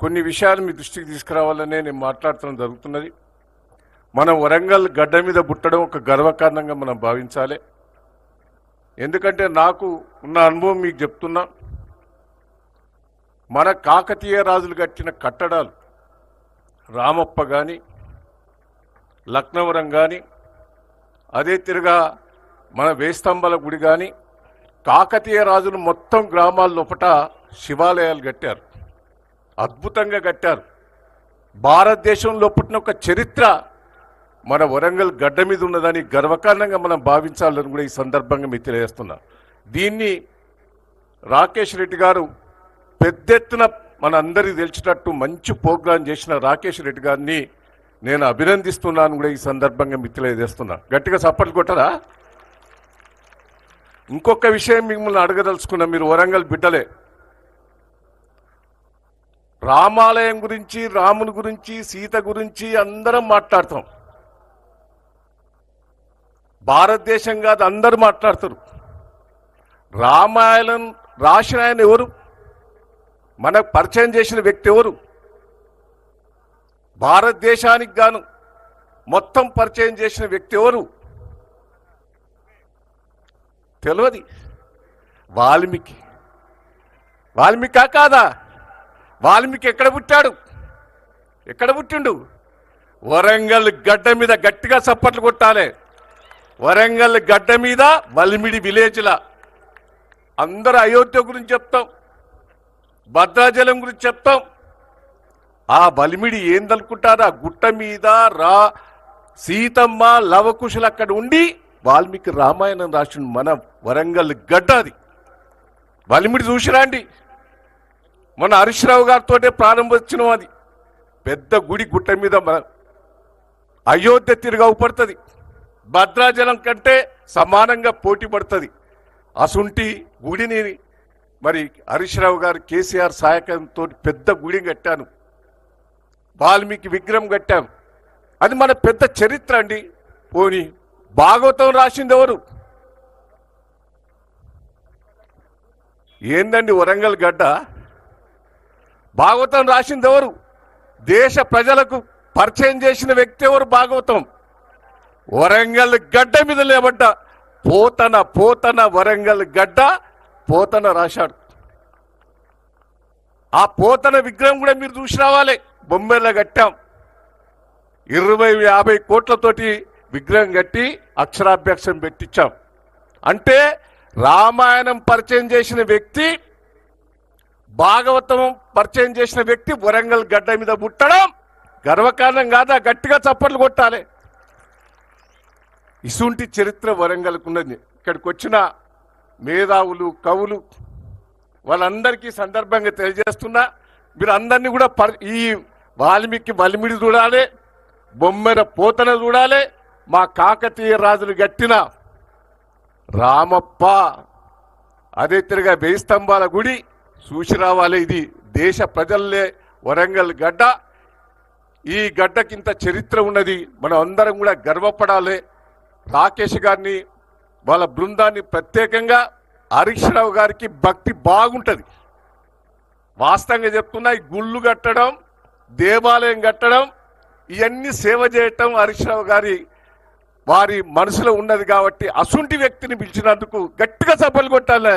కొన్ని విషయాలు మీ దృష్టికి తీసుకురావాలనే నేను మాట్లాడటం జరుగుతున్నది. మనం వరంగల్ గడ్డ మీద పుట్టడం ఒక గర్వకారణంగా మనం భావించాలి. ఎందుకంటే నాకు ఉన్న అనుభవం మీకు చెప్తున్నా. మన కాకతీయ రాజులు కట్టిన కట్టడాలు రామప్ప కానీ లక్నవరం కానీ అదే తిరుగా మన వేస్తంబల గుడి కానీ కాకతీయ రాజులు మొత్తం గ్రామాల లోపట శివాలయాలు కట్టారు. అద్భుతంగా కట్టారు. భారతదేశంలో పుట్టిన ఒక చరిత్ర మన వరంగల్ గడ్డ మీద ఉన్నదని గర్వకారణంగా మనం భావించాలని కూడా ఈ సందర్భంగా మీకు తెలియజేస్తున్నా. దీన్ని రాకేష్ రెడ్డి గారు పెద్ద ఎత్తున మన అందరికీ తెలిసినట్టు మంచి ప్రోగ్రాం చేసిన రాకేష్ రెడ్డి గారిని నేను అభినందిస్తున్నాను కూడా ఈ సందర్భంగా మీకు తెలియజేస్తున్నా. గట్టిగా సపోర్ట్ కొట్టరా? ఇంకొక విషయం మిమ్మల్ని అడగదలుచుకున్నా మీరు వరంగల్ బిడ్డలే. రామాలయం గురించి రాముని గురించి సీత గురించి అందరం మాట్లాడతాం భారతదేశం కాదు అందరు మాట్లాడతారు రామాయణం రాసిన ఆయన ఎవరు? మనకు పరిచయం చేసిన వ్యక్తి ఎవరు? భారతదేశానికి గాను మొత్తం పరిచయం చేసిన వ్యక్తి ఎవరు? తెలియదు వాల్మీకి. వాల్మీకా కాదా? వాల్మీకి ఎక్కడ పుట్టాడు? ఎక్కడ పుట్టిండు? వరంగల్ గడ్డ మీద గట్టిగా చప్పట్లు కొట్టాలి. వరంగల్ గడ్డ మీద వల్మిడి విలేజ్లా అందరూ అయోధ్య గురించి చెప్తాం. భద్రాచలం గురించి చెప్తాం. ఆ బలిమిడి ఏందనుకుంటారు? ఆ గుట్ట మీద రా. సీతమ్మ లవకుశులు అక్కడ ఉండి వాల్మీకి రామాయణం రాసిన మన వరంగల్ గడ్డ అది. బలిమిడి చూసిరాండి. మన హరీష్ రావు గారితో ప్రారంభించినాం అది. పెద్ద గుడి గుట్ట మీద మన అయోధ్య తిరిగి పడుతుంది భద్రాచలం కంటే సమానంగా పోటీ పడుతుంది. అసుంటి గుడిని మరి హరీష్ రావు గారు కేసీఆర్ సహాయకంతో పెద్ద గుడి కట్టాను. వాల్మీకి విగ్రహం కట్టాం అది మన పెద్ద చరిత్ర అండి. పోని భాగవతం రాసింది ఎవరు? ఏందండి వరంగల్ గడ్డ? భాగవతం రాసింది ఎవరు? దేశ ప్రజలకు పరిచయం చేసిన వ్యక్తి ఎవరు భాగవతం? వరంగల్ గడ్డ మీద లేబడ్డ. పోతన పోతన వరంగల్ గడ్డ పోతన రాశాడు. ఆ పోతన విగ్రహం కూడా మీరు చూసి రావాలి. బొంబేలో కట్టాం. ఇరవై యాభై కోట్లతోటి విగ్రహం కట్టి అక్షరాభ్యాసం పెట్టించాం. అంటే రామాయణం పరిచయం చేసిన వ్యక్తి భాగవతం పరిచయం చేసిన వ్యక్తి వరంగల్ గడ్డ మీద పుట్టడం గర్వకారణం కాదా? గట్టిగా చప్పట్లు కొట్టాలి. ఇసుంటి చరిత్ర వరంగల్కున్నది ఇక్కడికి వచ్చిన మేధావులు కవులు వాళ్ళందరికీ సందర్భంగా తెలియజేస్తున్నా మీరు అందరినీ కూడా ఈ వాల్మీకి వలిమిడి చూడాలి బొమ్మెర పోతన చూడాలి మా కాకతీయ రాజులు గట్టిన రామప్ప అదే తిరిగా వెయ్యి స్తంభాల గుడి చూసి రావాలి. ఇది దేశ ప్రజల్లే వరంగల్ గడ్డ. ఈ గడ్డకింత చరిత్ర ఉన్నది. మనం అందరం కూడా గర్వపడాలి. రాకేష్ గారిని వాళ్ళ బృందాన్ని ప్రత్యేకంగా హరీష్ రావు గారికి భక్తి బాగుంటుంది. వాస్తవంగా చెప్తున్నా ఈ గుళ్ళు కట్టడం దేవాలయం కట్టడం ఇవన్నీ సేవ చేయటం హరీష్ రావు గారి వారి మనసులో ఉన్నది కాబట్టి అసుంటి వ్యక్తిని పిలిచినందుకు గట్టిగా సభలు కొట్టాలి.